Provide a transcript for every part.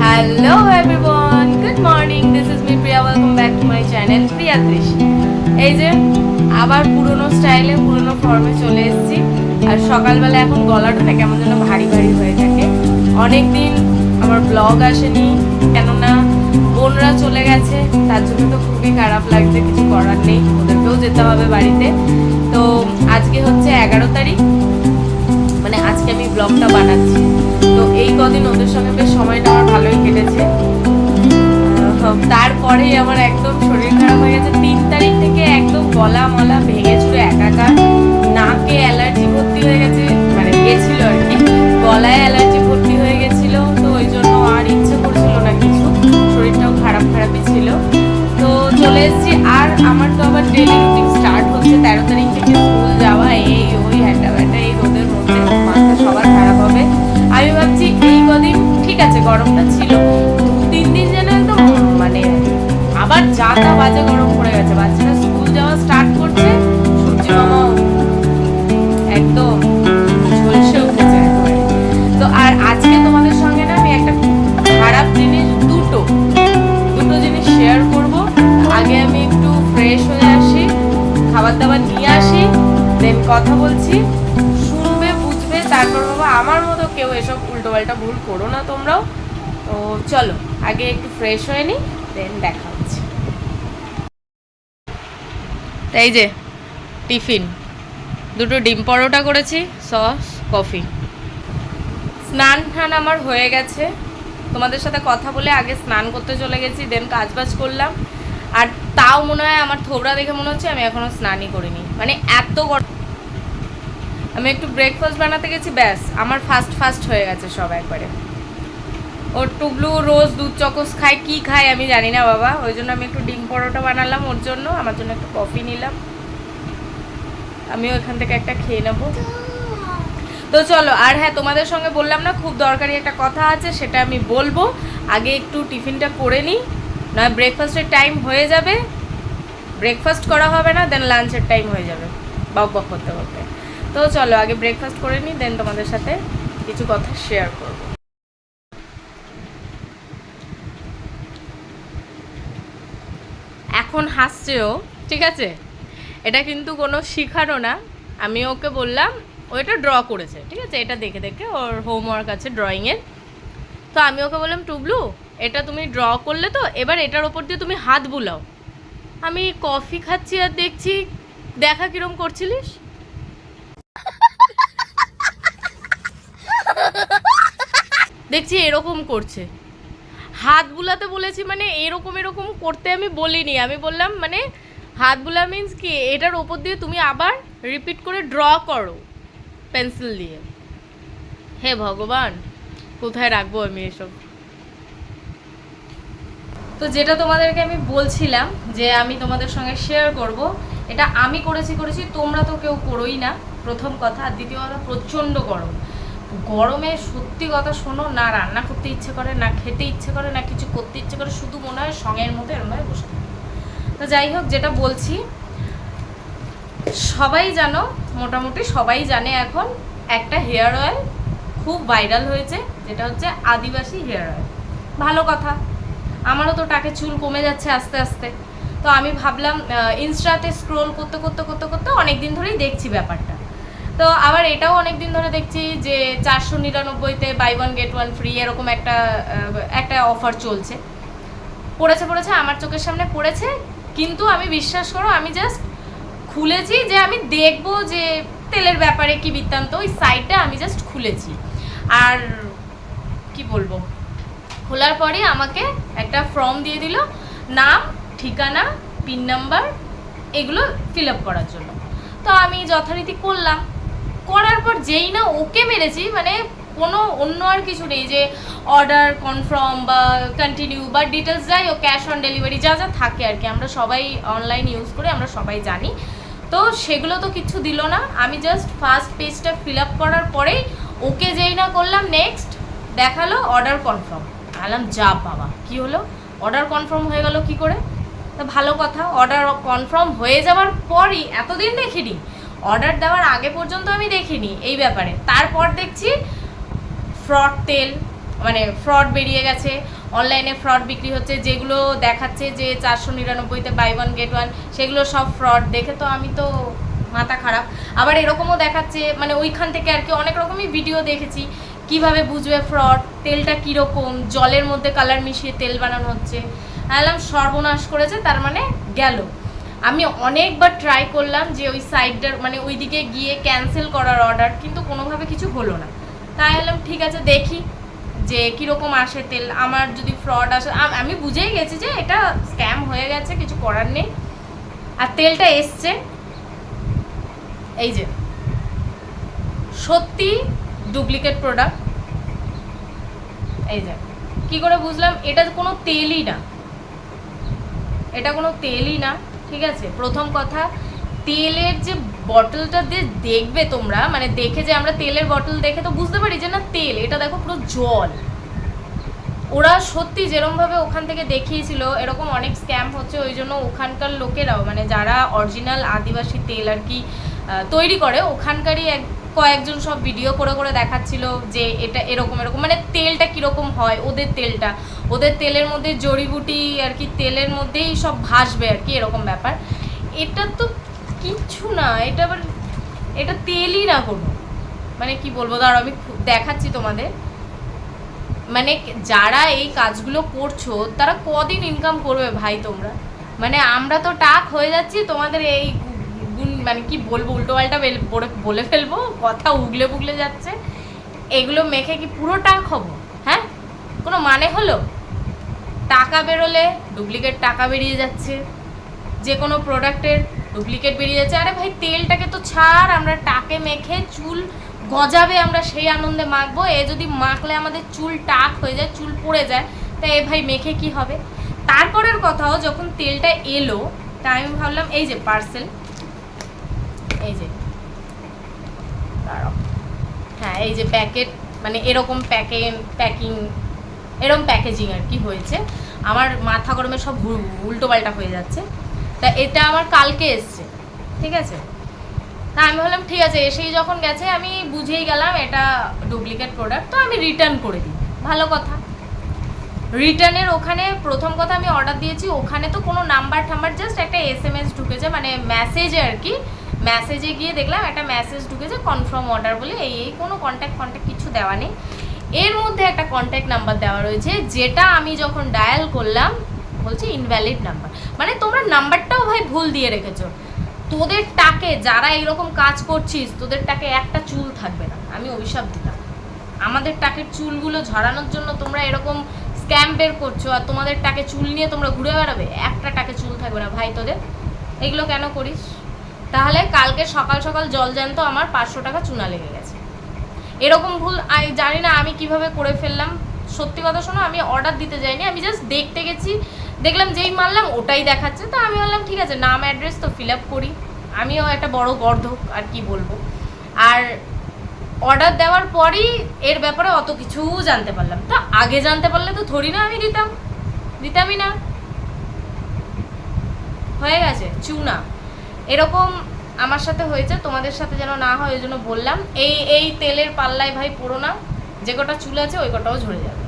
Hello everyone good morning this is me Priya welcome back to my channel Priya দৃশ এই যে, আবার পুরনো স্টাইলে পুরনো ফর্মে চলে এসেছি। আর সকালবেলা এখন গলাটা কেমন যেন ভারী ভারী হয়ে থাকে। অনেক দিন আমার ব্লগ আসেনি, কেননা বোনরা চলে গেছে। তার জন্য তো খুবই খারাপ লাগছে, কিছু করার নেই। ওদেরকেও যেতে হবে বাড়িতে। তো আজকে হচ্ছে এগারো তারিখ। আমি ব্লগটা বানাচ্ছি। তো এই কদিন ওদের সঙ্গে বেশ সময়টা আমার ভালোই কেটেছে। আহ, তারপরেই আমার একদম শরীর খারাপ হয়ে গেছে। তিন তারিখ থেকে একদম গলা মলা ভেঙে চুরে একাকার। নাকে অ্যালার্জি ভর্তি হয়ে গেছে মানে গেছিল আর কি। গলায় অ্যালার্জি ভর্তি হয়ে গেছিল তো ওই জন্য আর ইচ্ছে করছিল না কিছু। শরীরটাও খারাপ খারাপই ছিল। তো চলে এসেছি। আর আমার তো আবার ডেলি গরমটা ছিল। দু, তিন দিন যেন একদম মানে আবার যা তা বাজে গরম পড়ে গেছে। বাচ্চারা স্কুল যাওয়া স্টার্ট করছে সূর্য একদম ঝলসে উঠেছে। তো আর আজকে তোমাদের সঙ্গে না, আমি একটা খারাপ জিনিস, দুটো দুটো জিনিস শেয়ার করব। আগে আমি একটু ফ্রেশ হয়ে আসি, খাবার দাবার নিয়ে আসি দেন কথা বলছি। আমার মতো কেউ এসব উল্টোপাল্টা ভুল করো না তোমরাও। তো চলো, আগে একটু ফ্রেশ হয়ে নি দেন দেখা হচ্ছে। তাই যে, টিফিন। দুটো ডিম পরোটা করেছি, সস, কফি। স্নান টান আমার হয়ে গেছে। তোমাদের সাথে কথা বলে আগে স্নান করতে চলে গেছি দেন কাজ বাজ করলাম। আর তাও মনে হয় আমার থোবরা দেখে মনে হচ্ছে আমি এখনও স্নানই করিনি। মানে এত গরম আমি একটু ব্রেকফাস্ট বানাতে গেছি, ব্যাস। আমার ফাস্ট ফাস্ট হয়ে গেছে সব একবারে। ওর টুবলু রোজ দুধ চকস খায়, কি খায় আমি জানি না বাবা। ওই জন্য আমি একটু ডিম পরোটা বানালাম ওর জন্য, আমার জন্য একটু কফি নিলাম। আমিও এখান থেকে একটা খেয়ে নেব। তো চলো, আর হ্যাঁ তোমাদের সঙ্গে বললাম না, খুব দরকারি একটা কথা আছে, সেটা আমি বলব। আগে একটু টিফিনটা করে নিই নয় ব্রেকফাস্টের টাইম হয়ে যাবে। ব্রেকফাস্ট করা হবে না দেন লাঞ্চের টাইম হয়ে যাবে। বক বক করতে করতে তো চলো, আগে ব্রেকফাস্ট করে নিই দেন তোমাদের সাথে কিছু কথা শেয়ার করব। এখন হাসছেও ঠিক আছে? এটা কিন্তু কোনো শিখারও না। আমি ওকে বললাম, ও এটা ড্র করেছে, ঠিক আছে? এটা দেখে দেখে ওর হোমওয়ার্ক আছে ড্রয়িংয়ের তো আমি ওকে বললাম, টুবলু, এটা তুমি ড্র করলে তো, এবার এটার ওপর দিয়ে তুমি হাত বুলাও। আমি কফি খাচ্ছি আর দেখছি, দেখা কিরম করছিলিস? দেখছি এরকম করছে। হাত বুলাতে বলেছি মানে এরকম এরকম করতে আমি বলিনি। আমি বললাম মানে হাত বুলা মিন্স কি? এটার ওপর দিয়ে তুমি আবার রিপিট করে ড্র করো পেন্সিল দিয়ে। হে ভগবান, কোথায় রাখব আমি এসব? তো যেটা তোমাদেরকে আমি বলছিলাম যে আমি তোমাদের সঙ্গে শেয়ার করব, এটা আমি করেছি করেছি তোমরা তো কেউ করোই না। প্রথম কথা। আর দ্বিতীয় কথা, প্রচণ্ড গরম। গরমে সত্যি কথা শোনো, না রান্না করতে ইচ্ছে করে, না খেতে ইচ্ছে করে, না কিছু করতে ইচ্ছে করে, শুধু মনে হয় সঙ্গের মতো এরম ভাবে বসে। তো যাই হোক, যেটা বলছি, সবাই জানো, মোটামুটি সবাই জানে এখন, একটা হেয়ার অয়েল খুব ভাইরাল হয়েছে, যেটা হচ্ছে আদিবাসী হেয়ার অয়েল। ভালো কথা, আমারও তো টাকে চুল কমে যাচ্ছে আস্তে আস্তে। তো আমি ভাবলাম ইনস্টাতে স্ক্রোল করতে করতে করতে করতে অনেক দিন ধরেই দেখছি ব্যাপারটা। তো আবার এটাও অনেক দিন ধরে দেখছি যে চারশো নিরানব্বইতে buy one get one free এরকম একটা একটা অফার চলছে। পড়েছে পড়েছে, আমার চোখের সামনে পড়েছে, কিন্তু আমি বিশ্বাস করো, আমি জাস্ট খুলেছি যে আমি দেখব যে তেলের ব্যাপারে কি বৃত্তান্ত, ওই সাইটটা আমি জাস্ট খুলেছি। আর কি বলব? খোলার পরে আমাকে একটা ফর্ম দিয়ে দিল, নাম, ঠিকানা পিন নাম্বার এগুলো ফিল আপ করার জন্য। তো আমি যথারীতি করলাম। করার পর যেই না ওকে মেরেছি মানে কোনো অন্য আর কিছু নেই যে অর্ডার কনফার্ম বা কন্টিনিউ বা ডিটেলস যাই ও ক্যাশ অন ডেলিভারি যা যা থাকে আর কি। আমরা সবাই অনলাইন ইউজ করে আমরা সবাই জানি। তো সেগুলো তো কিছু দিল না। আমি জাস্ট ফার্স্ট পেজটা ফিল আপ করার পরেই ওকে যেই না করলাম নেক্সট দেখাল অর্ডার কনফার্ম আলাম যা বাবা, কি হলো? অর্ডার কনফার্ম হয়ে গেল কি করে? তো ভালো কথা অর্ডার কনফার্ম হয়ে যাওয়ার পরই, এতদিন দেখিনি অর্ডার দেওয়ার আগে পর্যন্ত আমি দেখিনি এই ব্যাপারে। তারপর দেখছি ফ্রড তেল মানে ফ্রড বেরিয়ে গেছে। অনলাইনে ফ্রড বিক্রি হচ্ছে, যেগুলো দেখাচ্ছে যে চারশো নিরানব্বইতে বাই ওয়ান গেট ওয়ান সেগুলো সব ফ্রড দেখে তো আমি তো মাথা খারাপ। আবার এরকমও দেখাচ্ছে মানে ওইখান থেকে আর কি অনেক রকমই ভিডিও দেখেছি। কীভাবে বুঝবে ফ্রড তেলটা কীরকম? জলের মধ্যে কালার মিশিয়ে তেল বানানো হচ্ছে। আলাম সর্বনাশ করেছে, তার মানে গেল। আমি অনেকবার ট্রাই করলাম যে ওই সাইডটার মানে ওই দিকে গিয়ে ক্যান্সেল করার অর্ডার কিন্তু কোনোভাবে কিছু হলো না। তাই এলাম ঠিক আছে, দেখি যে কীরকম আসে তেল। আমার যদি ফ্রড আসে আমি বুঝেই গেছি যে এটা স্ক্যাম হয়ে গেছে, কিছু করার নেই। আর তেলটা এসছে। এই যে। সত্যি ডুপ্লিকেট প্রোডাক্ট এই যে। কি করে বুঝলাম? এটা কোনো তেলই না। এটা কোনো তেলই না। ঠিক আছে? প্রথম কথা, তেলের যে বটলটা দিয়ে দেখবে তোমরা মানে দেখে যে আমরা তেলের বটল দেখে তো বুঝতে পারি যে না তেল, এটা দেখো পুরো জল। ওরা সত্যি যেরমভাবে ওখান থেকে দেখিয়েছিল, এরকম অনেক স্ক্যাম হচ্ছে, ওই জন্য ওখানকার লোকেরাও মানে যারা অরিজিনাল আদিবাসী তেল আর কি তৈরি করে, ওখানকারই এক কয়েকজন সব ভিডিও করে করে দেখাচ্ছিল যে এটা এরকম এরকম। মানে তেলটা কীরকম হয়, ওদের তেলটা। ওদের তেলের মধ্যে জড়িবুটি আর কি, তেলের মধ্যেই সব ভাসবে আর কি, এরকম ব্যাপার। এটা তো কিচ্ছু না, এটা আবার, এটা তেলই না কোনো। মানে কি বলব দাঁড়াও আমি দেখাচ্ছি তোমাদের। মানে যারা এই কাজগুলো করছ, তারা কদিন ইনকাম করবে ভাই তোমরা? মানে আমরা তো টাক হয়ে যাচ্ছি, তোমাদের এই মানে কি বলব, উল্টো পাল্টা বলে ফেলব, কথা উগলে বুগলে যাচ্ছে। এগুলো মেখে কি পুরো টাক হব হ্যাঁ? কোনো মানে হলো? টাকা বেরোলে ডুপ্লিকেট টাকা বেরিয়ে যাচ্ছে। যে কোনো প্রোডাক্টের ডুপ্লিকেট বেরিয়ে যাচ্ছে। আরে ভাই, তেলটাকে তো ছাড়, আমরা টাকে মেখে চুল গজাবে, আমরা সেই আনন্দে মাখবো। এ যদি মাখলে আমাদের চুল টাক হয়ে যায়, চুল পড়ে যায়, তা এ ভাই মেখে কি হবে? তারপরের কথাও যখন তেলটা এলো, তা আমি ভাবলাম, এই যে পার্সেল এই যে। হ্যাঁ এই যে প্যাকেট মানে এরকম প্যাকে, প্যাকিং, এরকম প্যাকেজিং আর কি হয়েছে। আমার মাথা গরমে সব উল্টো পাল্টা হয়ে যাচ্ছে। তা এটা আমার কালকে এসছে, ঠিক আছে? তা আমি ভাবলাম, ঠিক আছে। এসেই যখন গেছে, আমি বুঝেই গেলাম এটা ডুপ্লিকেট প্রোডাক্ট, তো আমি রিটার্ন করে দিই। ভালো কথা। রিটার্নের ওখানে প্রথম কথা আমি অর্ডার দিয়েছি। ওখানে তো কোনো নাম্বার টাম্বার জাস্ট একটা এস এম এস ঢুকেছে মানে মেসেজে আর কি। মেসেজে গিয়ে দেখলাম একটা মেসেজ ঢুকেছে কনফার্ম অর্ডার বলে। এই এই, কোনো কন্ট্যাক্ট কন্ট্যাক্ট কিছু দেওয়া নেই। এর মধ্যে একটা কন্ট্যাক্ট নাম্বার দেওয়া রয়েছে, যেটা আমি যখন ডায়াল করলাম, বলছে ইনভ্যালিড নাম্বার মানে তোমরা নাম্বারটাও ভাই ভুল দিয়ে রেখেছো। তোদের টাকে, যারা এরকম কাজ করছিস, তোদের টাকে একটা চুল থাকবে না। আমি অভিশাপ দিলাম। আমাদের টাকের চুলগুলো ঝরানোর জন্য তোমরা এরকম স্ক্যাম বের করছ, আর তোমাদের টাকে চুল নিয়ে তোমরা ঘুরে বেড়াবে? একটা টাকে চুল থাকবে না ভাই তোদের? এগুলো কেন করিস? তাহলে কালকে সকাল সকাল জল জ্যান্ত আমার পাঁচশো টাকা চুনা লেগে গেছে। এরকম ভুল আমি জানি না আমি কীভাবে করে ফেললাম। সত্যি কথা শোনো, আমি অর্ডার দিতে যাইনি, আমি জাস্ট দেখতে গেছি, দেখলাম যেই মারলাম ওটাই দেখাচ্ছে। তো আমি বললাম ঠিক আছে, নাম অ্যাড্রেস তো ফিল আপ করি। আমিও একটা বড় গর্ধক আর কি বলব? আর অর্ডার দেওয়ার পরই এর ব্যাপারে অত কিছু জানতে পারলাম। তো আগে জানতে পারলে তো ধরি না আমি দিতাম। দিতামই না। হয়ে গেছে, চুনা। এরকম আমার সাথে হয়েছে, তোমাদের সাথে যেন না হয়, ওই জন্য বললাম। এই এই তেলের পাল্লায় ভাই পড়ো না, যে কটা চুল আছে, ওই কটাও ঝরে যাবে।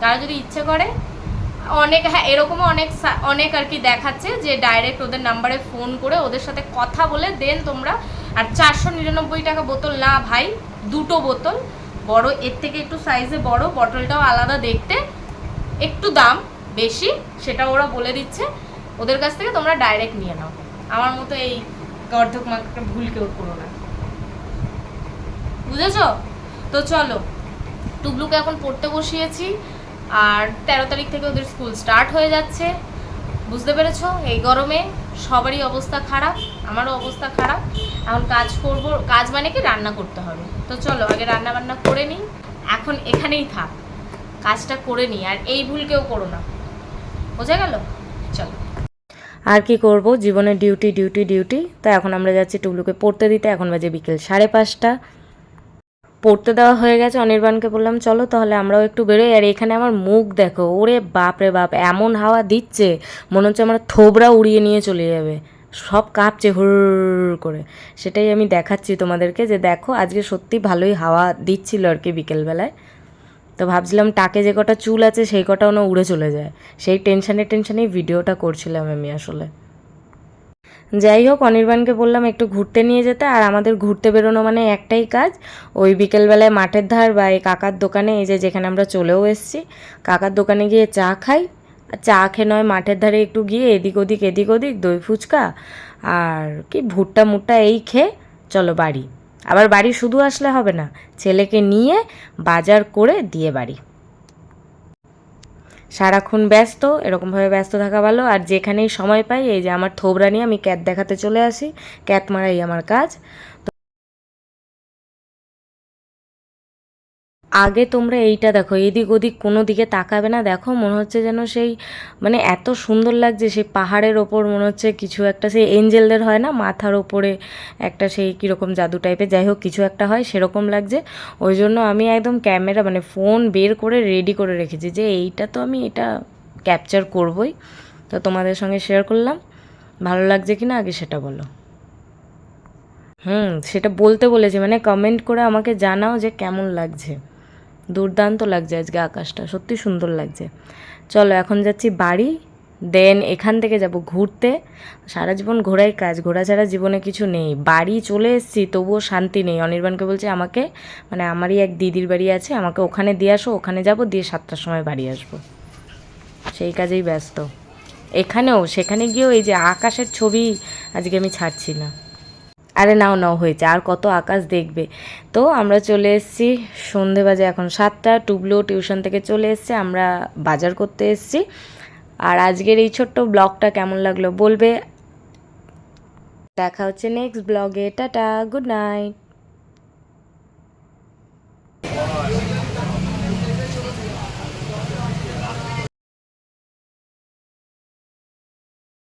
তারা যদি ইচ্ছে করে, অনেক হ্যাঁ এরকমও অনেক অনেক আর কি দেখাচ্ছে যে ডাইরেক্ট ওদের নাম্বারে ফোন করে ওদের সাথে কথা বলে দেন তোমরা। আর চারশো নিরানব্বই টাকা বোতল না ভাই, দুটো বোতল। বড়, এর থেকে একটু সাইজে বড় বটলটাও আলাদা দেখতে। একটু দাম বেশি, সেটা ওরা বলে দিচ্ছে। ওদের কাছ থেকে তোমরা ডাইরেক্ট নিয়ে নাও। আমার মতো এই গর্ধক মাকে ভুল কেউ করো না। বুঝেছ? তো চলো, টুবলুকে এখন পড়তে বসিয়েছি, আর তেরো তারিখ থেকে ওদের স্কুল স্টার্ট হয়ে যাচ্ছে। বুঝতে পেরেছ? এই গরমে সবারই অবস্থা খারাপ, আমারও অবস্থা খারাপ। এখন কাজ করব, কাজ মানে কি? রান্না করতে হবে। তো চলো, আগে রান্না বান্না করে নিই। এখন এখানেই থাক, কাজটা করে নিই, আর এই ভুল কেউ করো না। বোঝা গেল? চলো। আর কি করব? জীবনের ডিউটি ডিউটি ডিউটি তো এখন আমরা যাচ্ছি টুবলুকে। পড়তে দিতে এখন বাজে বিকেল সাড়ে পাঁচটা। পড়তে দেওয়া হয়ে গেছে অনির্বাণকে বললাম, চলো তাহলে আমরাও একটু বেরোই। আর এখানে আমার মুখ দেখো, ওরে বাপ রে বাপ, এমন হাওয়া দিচ্ছে, মনে হচ্ছে আমার থোবরা উড়িয়ে নিয়ে চলে যাবে। সব কাঁপছে হুর করে। সেটাই আমি দেখাচ্ছি তোমাদেরকে যে দেখো, আজকে সত্যি ভালোই হাওয়া দিচ্ছিল আর কি বিকেলবেলায়। তো ভাবছিলাম টাকে যে কটা চুল আছে সেই কটা ওনা উড়ে চলে যায়। সেই টেনশানে টেনশানেই ভিডিওটা করছিলাম আমি আসলে। যাই হোক, অনির্বাণকে বললাম একটু ঘুরতে নিয়ে যেতে, আর আমাদের ঘুরতে বেরোনো মানে একটাই কাজ। ওই বিকেলবেলায় মাঠের ধার বা এই কাকার দোকানে, এই যে যেখানে আমরা চলেও এসেছি, কাকার দোকানে গিয়ে চা খাই। চা খেয়ে নয়, মাঠের ধারে একটু গিয়ে এদিক ওদিক এদিক ওদিক দই ফুচকা আর কি ভুট্টা মুট্টা এই খেয়ে চলো বাড়ি। আবার বাড়ি শুধু আসলে হবে না, ছেলেকে নিয়ে বাজার করে দিয়ে বাড়ি। সারাক্ষণ ব্যস্ত, এরকমভাবে ব্যস্ত থাকা ভালো। আর যেখানেই সময় পাই, এই যে আমার থোবরা নিয়ে আমি ক্যাত দেখাতে চলে আসি। ক্যাত মারাই আমার কাজ। আগে তোমরা এইটা দেখো, এদিক ওদিক কোনো দিকে তাকাবে না। দেখো, মনে হচ্ছে যেন সেই মানে এত সুন্দর লাগছে সেই পাহাড়ের ওপর, মনে হচ্ছে কিছু একটা সেই এঞ্জেলদের হয় না, মাথার ওপরে একটা সেই কীরকম জাদু টাইপের যাই হোক, কিছু একটা হয়, সেরকম লাগছে। ওই জন্য আমি একদম ক্যামেরা মানে ফোন বের করে রেডি করে রেখেছি যে এইটা তো আমি এটা ক্যাপচার করবই। তো তোমাদের সঙ্গে শেয়ার করলাম। ভালো লাগছে কি না আগে সেটা বলো। হুম, সেটা বলতে বলেছি মানে কমেন্ট করে আমাকে জানাও যে কেমন লাগছে। দুর্দান্ত লাগছে আজকে আকাশটা, সত্যি সুন্দর লাগছে। চলো, এখন যাচ্ছি বাড়ি দেন এখান থেকে যাব ঘুরতে। সারা জীবন ঘোরাই কাজ ঘোরা ছাড়া জীবনে কিছু নেই। বাড়ি চলে এসেছি, তবুও শান্তি নেই। অনির্বাণকে বলছে, আমাকে মানে আমারই এক দিদির বাড়ি আছে, আমাকে ওখানে দিয়ে আসো, ওখানে যাব, দিয়ে সাতটার সময় বাড়ি আসব। সেই কাজেই ব্যস্ত। এখানেও, সেখানে গিয়েও এই যে আকাশের ছবি আজকে আমি ছাড়ছি না। আরে নাও নাও হয়েছে, আর কত আকাশ দেখবে। তো আমরা চলে এসেছি সন্ধে বাজে এখন সাতটা, টুবলো টিউশন থেকে চলে এসছে, আমরা বাজার করতে এসেছি। আর আজকের এই ছোট্ট ব্লগটা কেমন লাগল বলবে? দেখা হচ্ছে নেক্সট ব্লগে, টাটা গুড নাইট